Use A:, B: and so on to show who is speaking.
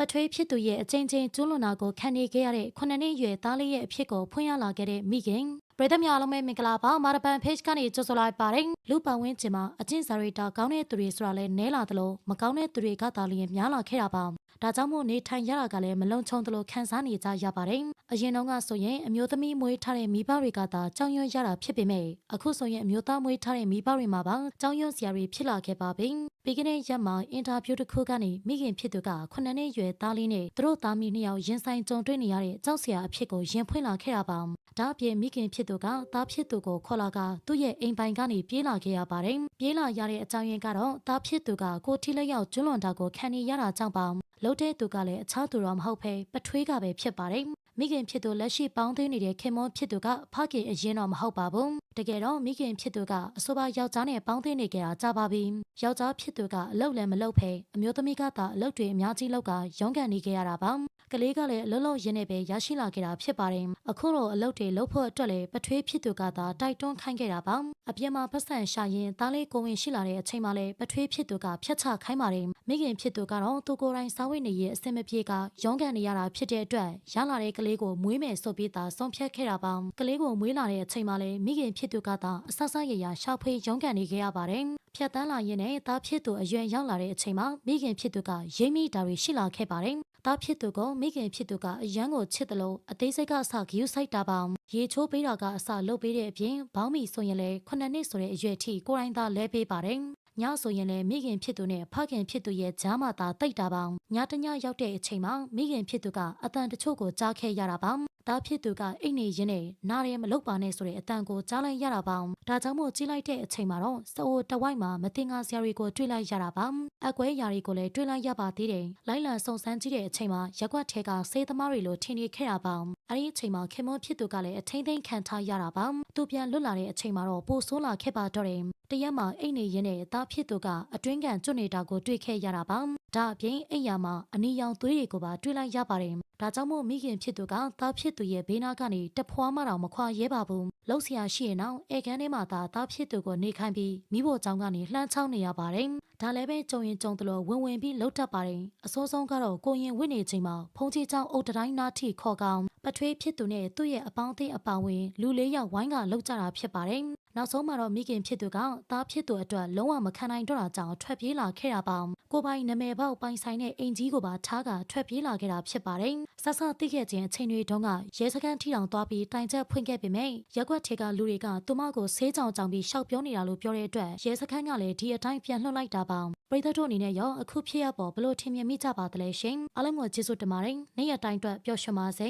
A: ပထွေးဖြစ်သူရဲ့အချင်းချင်းကျူးလွန်တာကိုခံနေခဲ့ရတဲ့ခုနှစ်နှစ်အရွယ်သားလေးရဲ့အဖြစ်ကိုဖွင့်ရလာခဲ့တဲ့မိခင်ပရိသတ်များအားလုံးပဲမင်္ဂလာပါမာရပန် page ကနေကြိုဆိုလိုက်ပါတယ်လူပဝင်းချင်မှာအချင်းစာရိတာကောင်းတဲ့သူတွေဆိုတာလဲနဲလာသလိုမကောင်းတဲ့သူတွေကသာလျင်များလာခဲ့တာပါဒါကြောင့်မို့နေထိုင်ရတာကလည်းမလုံခြုံသလိုခံစားနေကြရပါတယ်။အရင်တုန်းကဆိုရင်အမျိုးသမီးမွေးထားတဲ့မိဘတွေကသာကြောင်ရွံ့ရတာဖြစ်ပေမဲ့အခုဆိုရင်အမျိုးသားမွေးထားတဲ့မိဘတွေမှာပါကြောင်ရွံ့စရာတွေဖြစ်လာခဲ့ပါပြီ။ ပြီးခဲ့တဲ့ရက်မှာအင်တာဗျူးတစ်ခုကနေမိခင်ဖြစ်သူကခုနှစ်နှစ်ရွယ်သားလေးနဲ့သူတို့သားမိနှစ်ယောက်ရင်ဆိုင်ကြုံတွေ့နေရတဲ့ကြောက်စရာအဖြစ်ကိုရင်ဖွင့်လာခဲ့တာပါ။ဒါအပြင်မိခင်ဖြစ်သူကသားဖြစ်သူကိုခေါ်လာကသူ့ရဲ့အိမ်ပိုင်ကနေပြေးလာခဲ့ရပါတယ်။ပြေးလာရတဲ့အကြောင်းရင်းကတော့သားဖြစ်သူကကိုထိလက်ရောက်ကျွလွန်တာကိုခံနေရတာကြောင့်ပါလှုပ်တဲ့သူကလည်းအခြားသူတော့မဟုတ်ဘဲပထွေးကပဲဖြစ်ပါတယ် မိခင်ဖြစ်သူလက်ရှိပေါင်းသိနေတဲ့ခင်မွန်ဖြစ်သူကဖခင်အရင်တော့မဟုတ်ပါဘူးတကယ်တော့မိခင်ဖြစ်သူကအဆိုပါယောက်ျားနဲ့ပေါင်းသိနေကြတာကြာပါပြီယောက်ျားဖြစ်သူကအလုပ်လည်းမလုပ်ဖဲအမျိုးသမီးကသာအလုပ်တွေအများကြီးလုပ်ကရုန်းကန်နေကြရတာပါ ကလေးကလည်းအလုံးလုံးရင်းနေပဲရရှိလာခဲ့တာဖြစ်ပါတယ်အခုတော့အလုပ်တွေလုပ်ဖို့အတွက်လည်းပထွေးဖြစ်သူကသာတိုက်တွန်းခိုင်းခဲ့တာပါအပြင်မှာပတ်စံရှာရင်သားလေးကိုဝင်ရှိလာတဲ့အချိန်မှလည်းပထွေးဖြစ်သူကဖျက်ချခိုင်းပါတယ်မိခင်ဖြစ်သူကတော့သူကိုယ်တိုင်စားဝတ်နေရေးအဆင်မပြေကရုန်းကန်နေရတာဖြစ်တဲ့အတွက်ရလာတဲ့ကလေးကိုမွေးမယ်ဆိုပြီးသာဆုံးဖြတ်ခဲ့တာပါကလေးကိုမွေးလာတဲ့အချိန်မှလည်းမိခင်ဖြစ်သူကသာအဆဆရရရှာဖွေရုန်းကန်နေခဲ့ရပါတယ်ဖြတ်တန်းလာရင်နဲ့သားဖြစ်သူအရွယ်ရောက်လာတဲ့အချိန်မှာမိခင်ဖြစ်သူကရိမ့်မိတာတွေရှိလာခဲ့ပါတယ် သားဖြစ်သူကမိခင်ဖြစ်သူကအရန်ကိုချစ်တယ်လို့အသေးစိတ်ကအစဂယူဆိုင်တာပါရေချိုးပေးတာကအစလုပ်ပေးတဲ့အပြင်ဘောင်းမီဆိုရင်လည်းခုနှစ်နှစ်ဆိုတဲ့အရွယ်ထိကိုရိုင်းသားလဲပေးပါတယ် ညဆိုရင်လည်းမိခင်ဖြစ်သူနဲ့ဖခင်ဖြစ်သူရဲ့ကြားမှသာတိတ်တာပါညတညရောက်တဲ့အချိန်မှာမိခင်ဖြစ်သူကအတန်တချို့ကိုကြားခဲ့ရတာပါသားဖြစ်သူကအိတ်နေရင်းနဲ့နားရဲမလုတ်ပါနဲ့ဆိုတဲ့အတန်ကိုကြားလိုက်ရတာပါဒါကြောင့်မို့ကြီးလိုက်တဲ့အချိန်မှာတော့စိုးတဝိုက်မှာမတင်ငါဆရာတွေကိုတွေ့လိုက်ရတာပါအကွဲယာတွေကိုလည်းတွေ့လိုက်ရပါသေးတယ်လိုက်လံစုံစမ်းကြည့်တဲ့အချိန်မှာရက်ွက်ထဲကစေးသမားတွေလိုထင်နေခဲ့တာပါ အဲ့ဒီအချိန်မှာခင်မွန်ဖြစ်သူကလည်းအထင်းထင်းခံထားရတာပါသူပြန်လွတ်လာတဲ့အချိန်မှာတော့ပိုဆိုးလာခဲ့ပါတော့တယ်တရက်မှာအိတ်နေရင်းနဲ့သားဖြစ်သူကအတွင်းကန်ကျွတ်နေတာကိုတွေ့ခဲ့ရတာပါ ဒါအပြင်အိမ်ယာမှာအနီရောင်သွေးတွေကိုပါတွေ့လိုက်ရပါတယ်ဒါကြောင့်မို့မိခင်ဖြစ်သူကသားဖြစ်သူရဲ့ဘေးနားကနေတဖွာမှတော့မခွာရဲပါဘူးလှုပ်ရှားရှိရင်တော့အဲကန်းထဲမှာသာသားဖြစ်သူကိုနေခိုင်းပြီးမိဖို့ကြောင့်ကနေလှမ်းချောင်းနေရပါတယ်ဒါလည်းပဲကြုံရင်ကြုံသလိုဝင်ဝင်ပြီးလှုပ်တတ်ပါတယ်အစိုးဆုံးကတော့ကိုရင်ဝင့်နေချိန်မှာဖုန်ကြီးချောင်းအုတ်တိုင်းနားထိခေါ်ကောင်ပထွေးဖြစ်သူနဲ့သူ့ရဲ့အပေါင်းအသင်းအပါဝင်လူလေးယောက်ဝိုင်းကလှုပ်ကြတာဖြစ်ပါတယ် နောက်ဆုံးမှာတော့မိခင်ဖြစ်သူကသားဖြစ်သူအတွက်လုံးဝမခံနိုင်တော့တာကြောင့်ထွက်ပြေးလာခဲ့တာပါကိုပိုင်နမဲပေါက်ပိုင်ဆိုင်တဲ့အိမ်ကြီးကိုပါထားကထွက်ပြေးလာခဲ့တာဖြစ်ပါတယ်ဆဆသိခဲ့ခြင်းအချိန်တွေတုန်းကရဲစခန်းထိတောင်သွားပြီးတိုင်ချက်ဖွင့်ခဲ့ပေမဲ့ရက်ွက်ထေကလူတွေကသူမကိုဆေးကြောင်ကြောင်ပြီးရှောက်ပြောနေတာလို့ပြောတဲ့အတွက်ရဲစခန်းကလည်းဒီအတိုင်းပြန်လှုပ်လိုက်တာပါပရိသတ်တို့အနေနဲ့ရောအခုဖြစ်ရပေါ်ဘလို့ထင်မြင်မိကြပါသလဲရှင်အားလုံးကိုကျေးဇူးတင်ပါတယ်နေ့ရက်တိုင်းအတွက်ပျော်ရွှင်ပါစေ